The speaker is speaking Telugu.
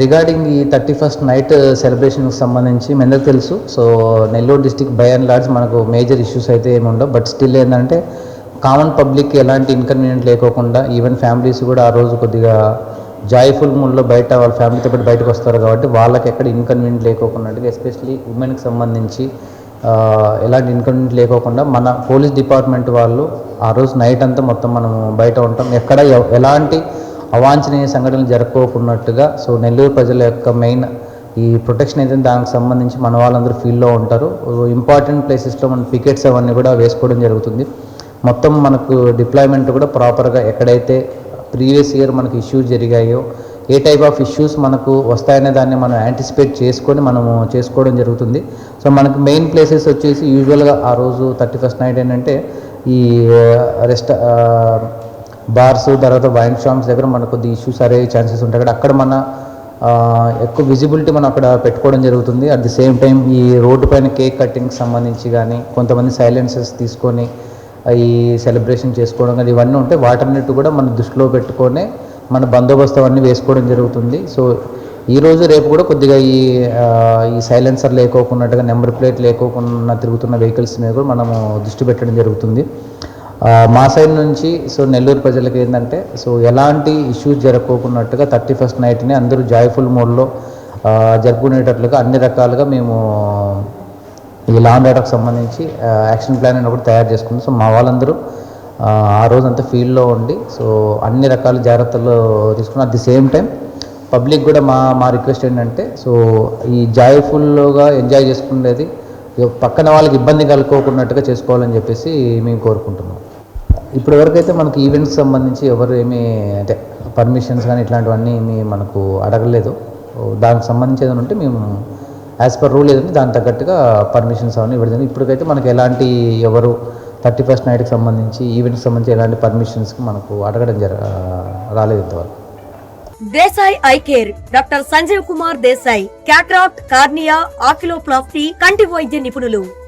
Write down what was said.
రిగార్డింగ్ ఈ థర్టీ ఫస్ట్ నైట్ సెలబ్రేషన్కి సంబంధించి మీ అందరికి తెలుసు. So Nellore district by and large మనకు మేజర్ ఇష్యూస్ అయితే ఏమి ఉండవు. బట్ స్టిల్ ఏంటంటే కామన్ పబ్లిక్కి ఎలాంటి ఇన్కన్వీనియంట్ లేకోకుండా ఈవెన్ ఫ్యామిలీస్ కూడా ఆ రోజు కొద్దిగా జాయ్ఫుల్ మూడ్లో బయట వాళ్ళ ఫ్యామిలీతో పాటు బయటకు వస్తారు కాబట్టి వాళ్ళకి ఎక్కడ ఇన్కన్వీనియంట్ లేకోకుండా ఎస్పెషలీ ఉమెన్కి సంబంధించి ఎలాంటి ఇన్కన్వీనియంట్ లేకోకుండా మన పోలీస్ డిపార్ట్మెంట్ వాళ్ళు ఆ రోజు నైట్ అంతా మొత్తం మనం బయట ఉంటాం. ఎక్కడ ఎలాంటి అవాంఛనీయ సంఘటనలు జరుపుకోకున్నట్టుగా సో నెల్లూరు ప్రజల యొక్క మెయిన్ ఈ ప్రొటెక్షన్ అయితే దానికి సంబంధించి మన వాళ్ళందరూ ఫీల్డ్లో ఉంటారు. ఇంపార్టెంట్ ప్లేసెస్లో మన పికెట్స్ అవన్నీ కూడా వేసుకోవడం జరుగుతుంది. మొత్తం మనకు డిప్లాయ్మెంట్ కూడా ప్రాపర్గా ఎక్కడైతే ప్రీవియస్ ఇయర్ మనకు ఇష్యూస్ జరిగాయో ఏ టైప్ ఆఫ్ ఇష్యూస్ మనకు వస్తాయనే దాన్ని మనం యాంటిసిపేట్ చేసుకొని మనము చేసుకోవడం జరుగుతుంది. సో మనకు మెయిన్ ప్లేసెస్ వచ్చేసి యూజువల్గా ఆ రోజు థర్టీ ఫస్ట్ నైట్ ఏంటంటే ఈ రెస్ట్ బార్స్ తర్వాత వైన్ షాప్స్ దగ్గర మనకు కొద్ది ఇష్యూస్ అరే ఛాన్సెస్ ఉంటాయి. కదా అక్కడ మన ఎక్కువ విజిబిలిటీ మనం అక్కడ పెట్టుకోవడం జరుగుతుంది. అట్ ది సేమ్ టైం ఈ రోడ్డు పైన కేక్ కటింగ్కి సంబంధించి కానీ కొంతమంది సైలెన్సెస్ తీసుకొని ఈ సెలబ్రేషన్ చేసుకోవడం కానీ ఇవన్నీ ఉంటే వాటన్నిటి కూడా మన దృష్టిలో పెట్టుకొని మన బందోబస్తు అవన్నీ వేసుకోవడం జరుగుతుంది. సో ఈ రోజు రేపు కూడా కొద్దిగా ఈ ఈ సైలెన్సర్ లేకోకున్నట్టుగా నెంబర్ ప్లేట్ లేకోకుండా తిరుగుతున్న వెహికల్స్ మీద కూడా మనము దృష్టి పెట్టడం జరుగుతుంది. మా సైడ్ నుంచి సో నెల్లూరు ప్రజలకు ఏంటంటే సో ఎలాంటి ఇష్యూస్ జరగకోకున్నట్టుగా థర్టీ ఫస్ట్ నైట్ని అందరూ జాయ్ఫుల్ మోడ్లో జరుపుకునేటట్లుగా అన్ని రకాలుగా మేము ఈ లాంగ్ అండ్ ఆర్డర్కి సంబంధించి యాక్షన్ ప్లాన్ అని ఒకటి తయారు చేసుకున్నాం. సో మా వాళ్ళందరూ ఆ, ఆ రోజంతా ఫీల్డ్లో ఉండి సో అన్ని రకాల జాగ్రత్తలు తీసుకుని at the same time public కూడా మా మా రిక్వెస్ట్ ఏంటంటే సో ఈ జాయ్ఫుల్గా ఎంజాయ్ చేసుకునేది పక్కన వాళ్ళకి ఇబ్బంది కలుపుకోకున్నట్టుగా చేసుకోవాలని చెప్పేసి మేము కోరుకుంటున్నాం. ఇప్పటి వరకు అయితే మనకు ఈవెంట్స్ సంబంధించి ఎవరు ఏమీ అంటే పర్మిషన్స్ కానీ ఇట్లాంటివన్నీ ఏమీ మనకు అడగలేదు. దానికి సంబంధించి ఏదైనా ఉంటే మేము యాజ్ పర్ రూల్ ఏదంటే దానికి తగ్గట్టుగా పర్మిషన్స్ అవన్నీ ఇవ్వడం ఇప్పటికైతే మనకు ఎలాంటి ఎవరు థర్టీ ఫస్ట్ నైట్కి సంబంధించి ఈవెంట్కి సంబంధించి ఎలాంటి పర్మిషన్స్కి మనకు అడగడం జర రాలేదు ఇంతవరకు. Desai eye care doctor Sanjeev Kumar Desai cataract cornea oculoplasty కంటి వైద్య నిపుణులు.